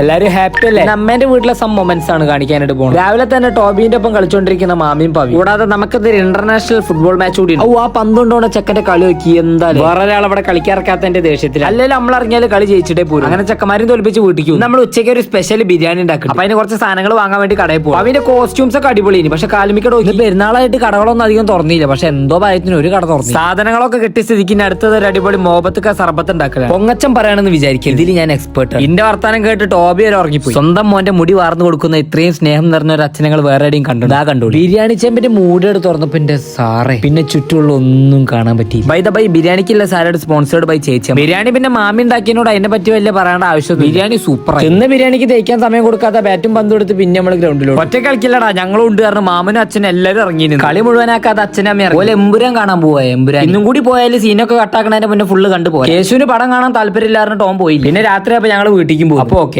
എല്ലാരും ഹാപ്പി അല്ലേ? അമ്മേന്റെ വീട്ടിലെ സം മൊമെന്റ്സ് ആണ് കാണിക്കാനായിട്ട് പോകുന്നത് രാവിലെ തന്നെ ടോബിന്റെ ഒപ്പം കളിച്ചോണ്ടിരിക്കുന്ന മാമിയും പവി കൂടാതെ നമുക്കത് ഇന്റർനാഷണൽ ഫുട്ബോൾ മാച്ച് കൂടി ഓ ആ പന്തുകൊണ്ടോണ ചെക്കന്റെ കളി നോക്കി എന്തായാലും. വേറെ ഒരാൾ അവിടെ കളിക്കാറക്കാത്തതിന്റെ ദേഷ്യത്തിൽ അല്ലെങ്കിൽ നമ്മൾ ഇറങ്ങിയാൽ കളി ജയിച്ചിട്ടേ പോരും. അങ്ങനെ ചെക്കന്മാരും തോൽപ്പിച്ച് വീട്ടിക്കും നമ്മൾ ഉച്ചയ്ക്ക് ഒരു സ്പെഷ്യൽ ബിരിയാണി ഉണ്ടാക്കും അപ്പൊ അതിന് കുറച്ച് സാധനങ്ങൾ വാങ്ങാൻ വേണ്ടി കടയിൽ പോകും അവന്റെ കോസ്റ്റ്യൂംസ് ഒക്കെ അടിപൊളി പക്ഷെ കാലിമിക്കട പെരുന്നാളായിട്ട് കടകളൊന്നും അധികം തുറന്നില്ല. പക്ഷെ എന്തോ ഭയത്തിന് ഒരു കട തുറന്നു സാധനങ്ങളൊക്കെ കിട്ടി സ്ഥിതിക്ക് അടുത്തത് ഒരു അടിപൊളി മോബത്തൊക്കെ സർബത്ത് ഉണ്ടാക്കുക പൊങ്ങച്ചം പറയാണെന്ന് വിചാരിക്കും ഇതിൽ ഞാൻ എക്സ്പെർട്ട് ഇന്റെ വർത്താനം കേട്ട് വരെ ഉറങ്ങിപ്പോയി. സ്വന്തം മോന്റെ മുടി വാർന്നു കൊടുക്കുന്ന ഇത്രയും സ്നേഹം നിറഞ്ഞ ഒരു അച്ഛനങ്ങൾ വേറെ എവിടെയും കണ്ടു ആ കണ്ടു ബിരിയാണി ചേമ്പിന്റെ മൂടെടുത്ത് തുറന്നപ്പോ എന്റെ സാറേ പിന്നെ ചുറ്റുമുള്ള ഒന്നും കാണാൻ പറ്റി. ബൈ ദ ബൈ ബിരിയാണിക്കുള്ള സാലഡ് സ്പോൺസേർഡ് ബൈ ചേച്ചി ബിരിയാണി പിന്നെ മാമി ഉണ്ടാക്കിയതിനോട് അതിനെ പറ്റി വലിയ പറയേണ്ട ആവശ്യം ബിരിയാണി സൂപ്പർ ഇന്ന് ബിരിയാണിക്ക് തേക്കാൻ സമയം കൊടുക്കാത്ത ബാറ്റും പന്തും എടുത്ത് പിന്നെ നമ്മൾ ഗ്രൗണ്ടിലോട്ട് ഒറ്റ കളിക്കില്ലടാ ഞങ്ങളും ഉണ്ട് കാരണം മാമനും അച്ഛനും എല്ലാവരും ഇറങ്ങി കളി മുഴുവനാക്കാതെ അച്ഛനും അമ്മ ഇറങ്ങി. എമ്പുരാൻ കാണാൻ പോവാ എമ്പുരാൻ ഇന്നും കൂടി പോയാൽ സീനൊക്കെ കട്ടാക്കണതിന്റെ മുന്നേ ഫുള്ള് കണ്ടു പോയി കേശുവിന് പടം കാണാൻ താല്പര്യമില്ലായിരുന്നു ടോം പോയി പിന്നെ രാത്രി അപ്പൊ ഞങ്ങൾ വീട്ടിലേക്കും പോകും. അപ്പൊ ഓക്കെ